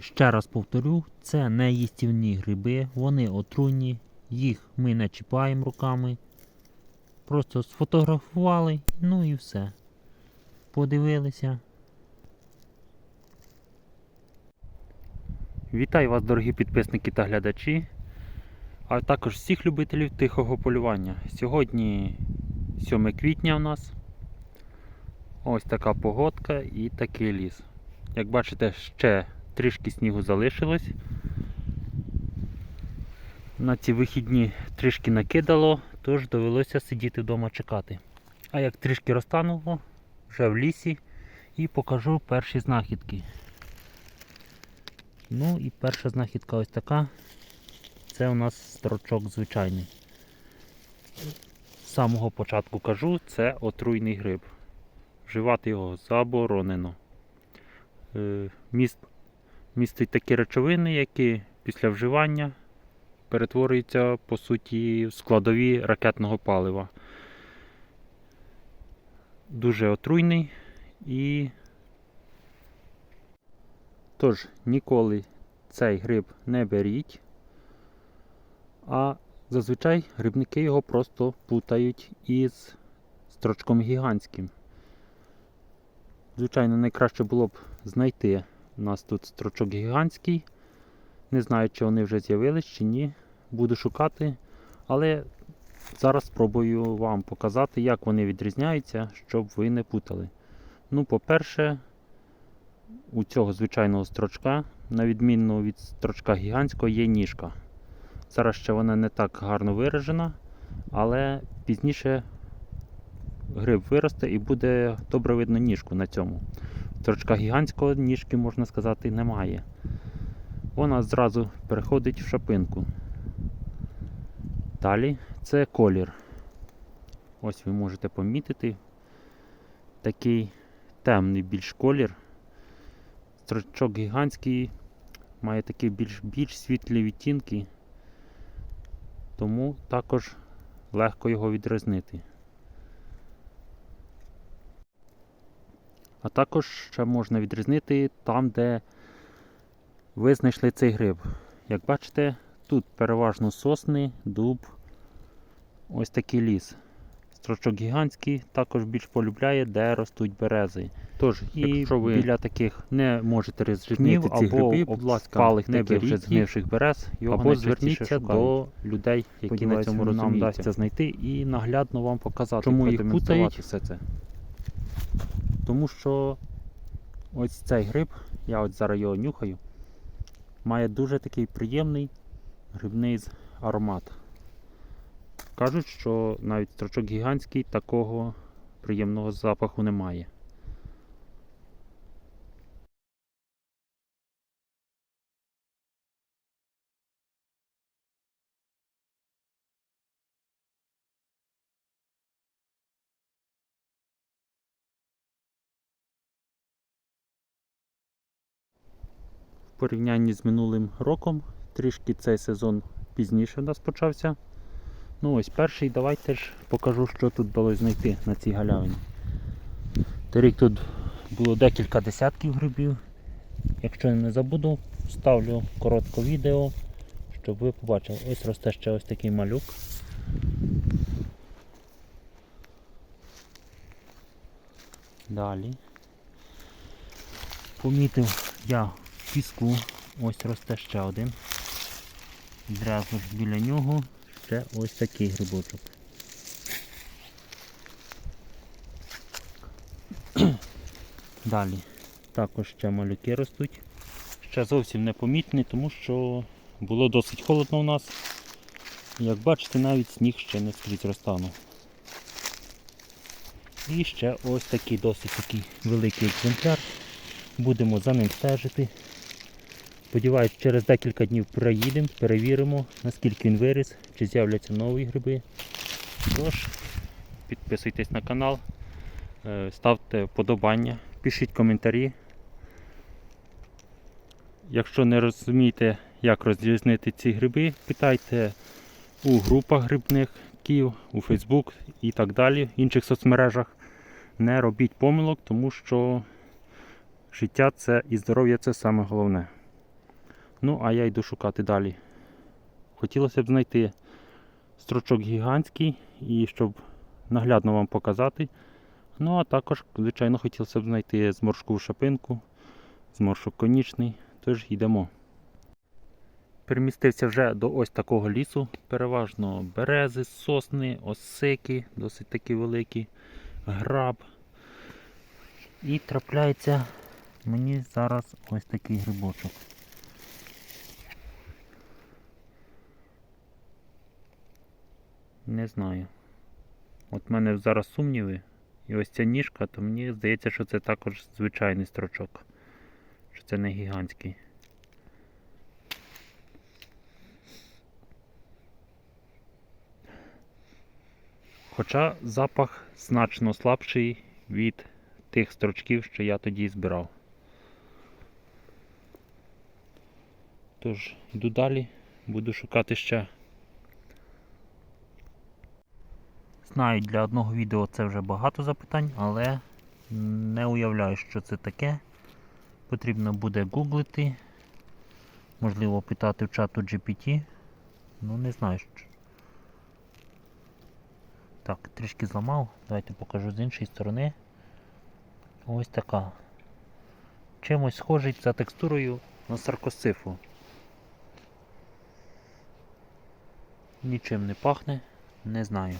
Ще раз повторю, це не їстівні гриби, вони отруйні, їх ми не чіпаємо руками. Просто сфотографували, ну і все. Подивилися. Вітаю вас, дорогі підписники та глядачі, а також всіх любителів тихого полювання. Сьогодні 7 квітня у нас. Ось така погодка і такий ліс. Як бачите, ще трішки снігу залишилось. На ці вихідні трішки накидало, тож довелося сидіти вдома чекати. А як трішки розтануло, вже в лісі і покажу перші знахідки. Ну і перша знахідка ось така. Це у нас строчок звичайний. З самого початку кажу, це отруйний гриб. Вживати його заборонено. Е, Міст, містить такі речовини, які після вживання перетворюються по суті в складові ракетного палива. Дуже отруйний і Тож ніколи цей гриб не беріть, а зазвичай грибники його просто путають із строчком гігантським. Звичайно, найкраще було б знайти у нас тут строчок гігантський. Не знаю, чи вони вже з'явились чи ні. Буду шукати, але зараз спробую вам показати, як вони відрізняються, щоб ви не путали. Ну, по-перше, у цього звичайного строчка, на відміну від строчка гігантського, є ніжка. Зараз ще вона не так гарно виражена, але пізніше гриб виросте і буде добре видно ніжку на цьому. Строчка гігантського ніжки, можна сказати, немає. Вона зразу переходить в шапинку. Далі це колір. Ось ви можете помітити такий темний більш колір. Строчок гігантський має такі більш, більш світлі відтінки, тому також легко його відрізнити. А також ще можна відрізнити там, де ви знайшли цей гриб. Як бачите, тут переважно сосни, дуб, ось такий ліс. Строчок гігантський також більш полюбляє, де ростуть берези. Тож, і якщо ви біля таких не можете розрізнити ці або гриби, будь ласка, не таких вже згнивших берез, його або зверніться до людей, які на цьому нам нам вдасться знайти і наглядно вам показати, Чому їх путають? все це. Тому що ось цей гриб, я от зараз його нюхаю, має дуже такий приємний грибний аромат. Кажуть, що навіть строчок гігантський такого приємного запаху немає. Порівнянні з минулим роком, трішки цей сезон пізніше в нас почався. Ну ось перший, давайте ж покажу, що тут вдалося знайти на цій галявині. Торік тут було декілька десятків грибів. Якщо не забуду, ставлю коротке відео, щоб ви побачили. Ось росте ще ось такий малюк. Далі. Помітив я піску, ось росте ще один. Зразу ж біля нього ще ось такий грибочок. Далі також ще малюки ростуть. Ще зовсім непомітні, тому що було досить холодно у нас. Як бачите, навіть сніг ще не скрізь розтанув. І ще ось такий досить такий великий екземпляр. Будемо за ним стежити. Сподіваюсь, через декілька днів приїдемо, перевіримо, наскільки він виріс, чи з'являться нові гриби. Тож, підписуйтесь на канал, е, ставте вподобання, пишіть коментарі. Якщо не розумієте, як розрізнити ці гриби, питайте у групах грибників, у Facebook і так далі, в інших соцмережах. Не робіть помилок, тому що життя це і здоров'я це саме головне. Ну, а я йду шукати далі. Хотілося б знайти строчок гігантський і щоб наглядно вам показати. Ну, а також, звичайно, хотілося б знайти зморшкову шапинку, зморшок конічний. Тож йдемо. Перемістився вже до ось такого лісу. Переважно берези, сосни, осики, досить такі великі, граб. І трапляється мені зараз ось такий грибочок. Не знаю. От в мене зараз сумніви. І ось ця ніжка, то мені здається, що це також звичайний строчок. Що це не гігантський. Хоча запах значно слабший від тих строчків, що я тоді збирав. Тож, йду далі, буду шукати ще. Знаю, для одного відео це вже багато запитань, але не уявляю, що це таке. Потрібно буде гуглити, можливо питати в чату GPT. Ну не знаю що. Так, трішки зламав. Давайте покажу з іншої сторони. Ось така. Чимось схожий за текстурою на саркосифу. Нічим не пахне, не знаю.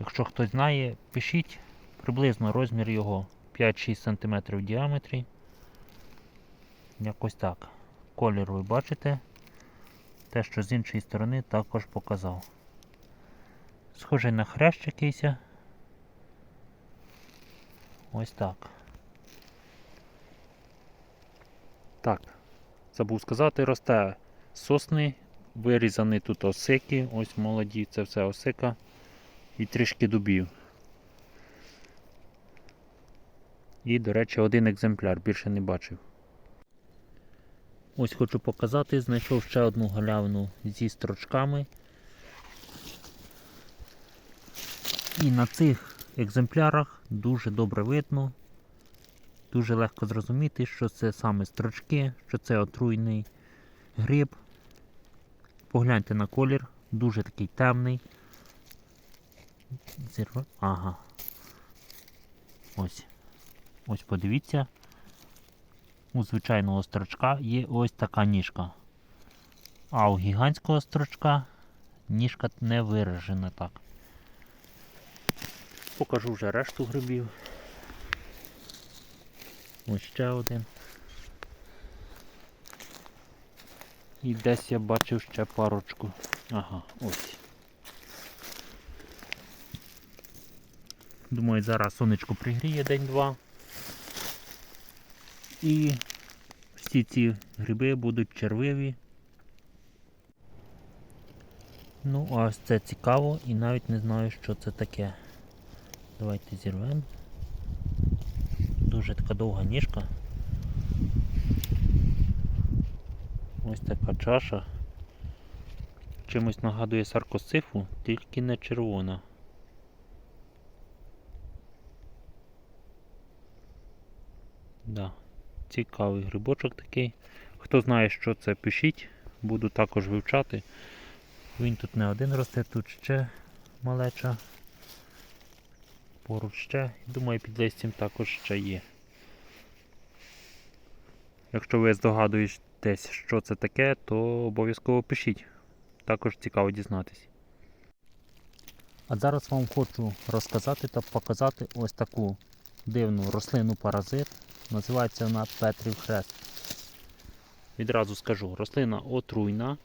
Якщо хтось знає, пишіть приблизно розмір його 5-6 см в діаметрі. Якось так. Колір ви бачите. Те, що з іншої сторони також показав. Схожий на хрещ якийсь. Ось так. Так, забув сказати, росте сосни, вирізані тут осики, ось молоді, це все осика і трішки дубів. І, до речі, один екземпляр, більше не бачив. Ось хочу показати, знайшов ще одну галявину зі строчками. І на цих екземплярах дуже добре видно, дуже легко зрозуміти, що це саме строчки, що це отруйний гриб. Погляньте на колір, дуже такий темний. Зірва. Ага. Ось. Ось подивіться. У звичайного строчка є ось така ніжка. А у гігантського строчка ніжка не виражена так. Покажу вже решту грибів. Ось ще один. І десь я бачив ще парочку. Ага, ось. Думаю, зараз сонечко пригріє день-два. І всі ці гриби будуть червиві. Ну, а ось це цікаво і навіть не знаю, що це таке. Давайте зірвемо. Дуже така довга ніжка. Ось така чаша. Чимось нагадує саркосифу, тільки не червона. Да. Цікавий грибочок такий. Хто знає, що це, пишіть, буду також вивчати. Він тут не один росте, тут ще малеча. Поруч ще, думаю, під листям також ще є. Якщо ви здогадуєтесь, що це таке, то обов'язково пишіть. Також цікаво дізнатись. А зараз вам хочу розказати та показати ось таку дивну рослину паразит. Називається вона Петрів хрест. Відразу скажу, рослина отруйна,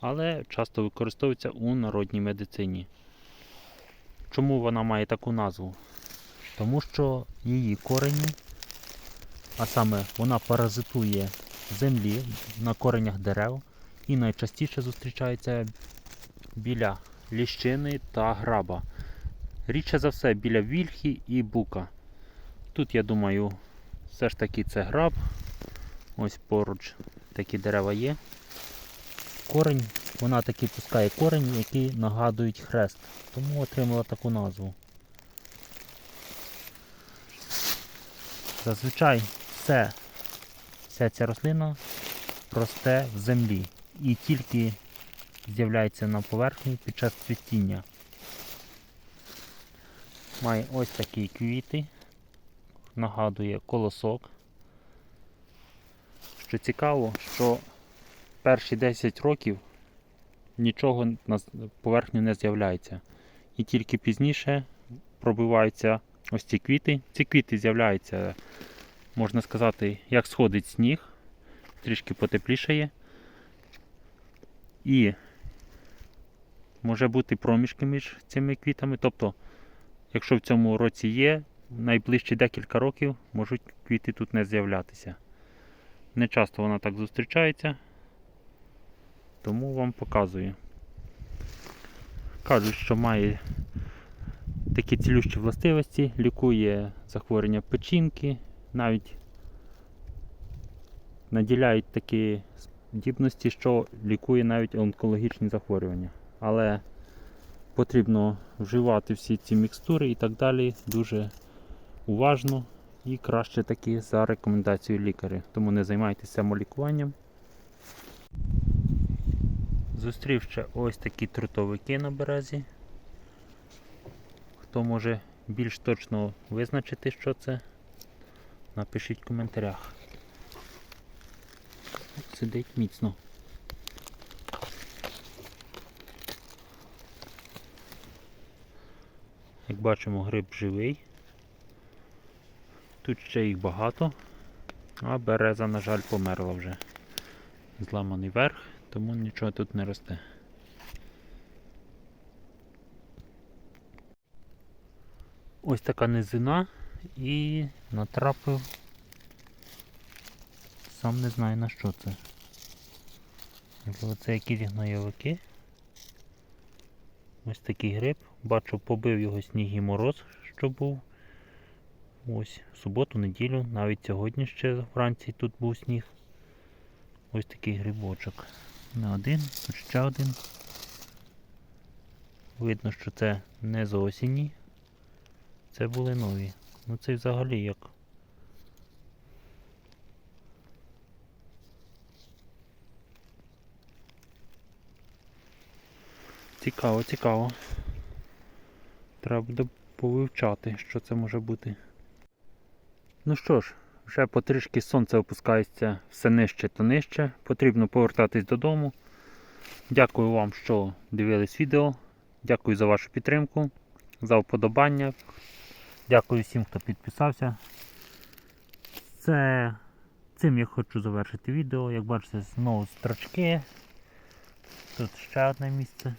але часто використовується у народній медицині. Чому вона має таку назву? Тому що її корені, а саме вона паразитує землі на коренях дерев і найчастіше зустрічається біля ліщини та граба. Рідше за все біля вільхи і бука. Тут, я думаю, все ж таки це граб. Ось поруч такі дерева є. Корень, вона таки пускає корені, які нагадують хрест, тому отримала таку назву. Зазвичай все, вся ця рослина росте в землі і тільки з'являється на поверхні під час цвітіння. Має ось такі квіти, нагадує колосок. Що цікаво, що перші 10 років нічого на поверхню не з'являється. І тільки пізніше пробиваються ось ці квіти. Ці квіти з'являються, можна сказати, як сходить сніг, трішки потеплішає. І може бути проміжки між цими квітами. Тобто, якщо в цьому році є, найближчі декілька років можуть квіти тут не з'являтися. Не часто вона так зустрічається, тому вам показую. Кажуть, що має такі цілющі властивості, лікує захворювання печінки, навіть наділяють такі здібності, що лікує навіть онкологічні захворювання. Але потрібно вживати всі ці мікстури і так далі дуже уважно і краще таки за рекомендацією лікаря. Тому не займайтеся самолікуванням. Зустрів ще ось такі трутовики на березі. Хто може більш точно визначити, що це, напишіть в коментарях. Сидить міцно. Як бачимо, гриб живий. Тут ще їх багато, а береза, на жаль, померла вже. Зламаний верх, тому нічого тут не росте. Ось така низина і натрапив. Сам не знаю на що це. Можливо, це якісь гнойовики. Ось такий гриб. Бачу, побив його сніг і мороз, що був. Ось, в суботу, неділю, навіть сьогодні ще вранці тут був сніг. Ось такий грибочок. Не один, тут ще один. Видно, що це не з осені. Це були нові. Ну це взагалі як. Цікаво, цікаво. Треба буде повивчати, що це може бути. Ну що ж, вже потрішки сонце опускається все нижче та нижче. Потрібно повертатись додому. Дякую вам, що дивились відео. Дякую за вашу підтримку, за вподобання. Дякую всім, хто підписався. Це цим я хочу завершити відео. Як бачите, знову строчки. Тут ще одне місце.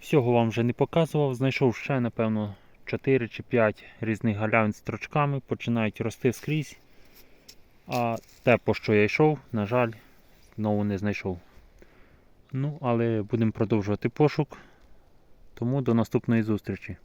Всього вам вже не показував. Знайшов ще, напевно, 4 чи 5 різних галявин з строчками, починають рости скрізь. А те, по що я йшов, на жаль, знову не знайшов. Ну, але будемо продовжувати пошук. Тому до наступної зустрічі.